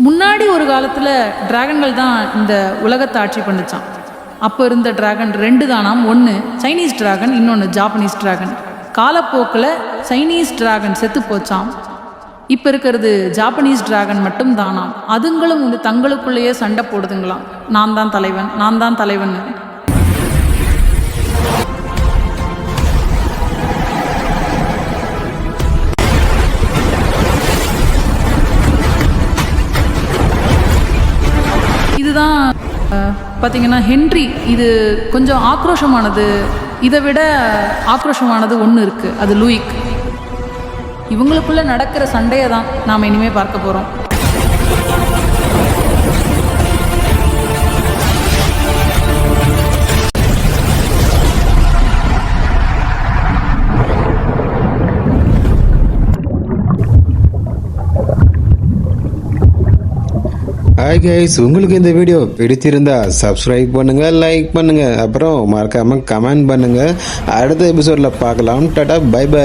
முன்னாடி ஒரு காலத்தில் டிராகன்கள் தான் இந்த உலகத்தை ஆட்சி பண்ணுச்சான் அப்போ இருந்த டிராகன் ரெண்டு தானாம். ஒன்று சைனீஸ் டிராகன் இன்னொன்று ஜாப்பனீஸ் டிராகன். காலப்போக்கில் சைனீஸ் டிராகன் செத்து போச்சாம். இப்போ இருக்கிறது ஜாப்பனீஸ் டிராகன் மட்டும் தானாம். அதுங்களும் வந்து தங்களுக்குள்ளேயே சண்டை போடுதுங்களாம். நான் தான் தலைவன் நான் தான் தலைவன் இதுதான் பார்த்திங்கன்னா பார்த்தீங்கன்னா ஹென்றி. இது கொஞ்சம் ஆக்ரோஷமானது. இதை விட ஆக்ரோஷமானது ஒன்று இருக்குது அது லூயிக். இவங்களுக்குள்ளே நடக்கிற சண்டையை தான் நாம் இனிமேல் பார்க்க போகிறோம் ஹாய் கைஸ் உங்களுக்கு இந்த வீடியோ பிடிச்சிருந்தா சப்ஸ்கிரைப் பண்ணுங்க லைக் பண்ணுங்க. அப்புறம் மறக்காம கமெண்ட் பண்ணுங்க. அடுத்த எபிசோட்ல பார்க்கலாம். Tata bye by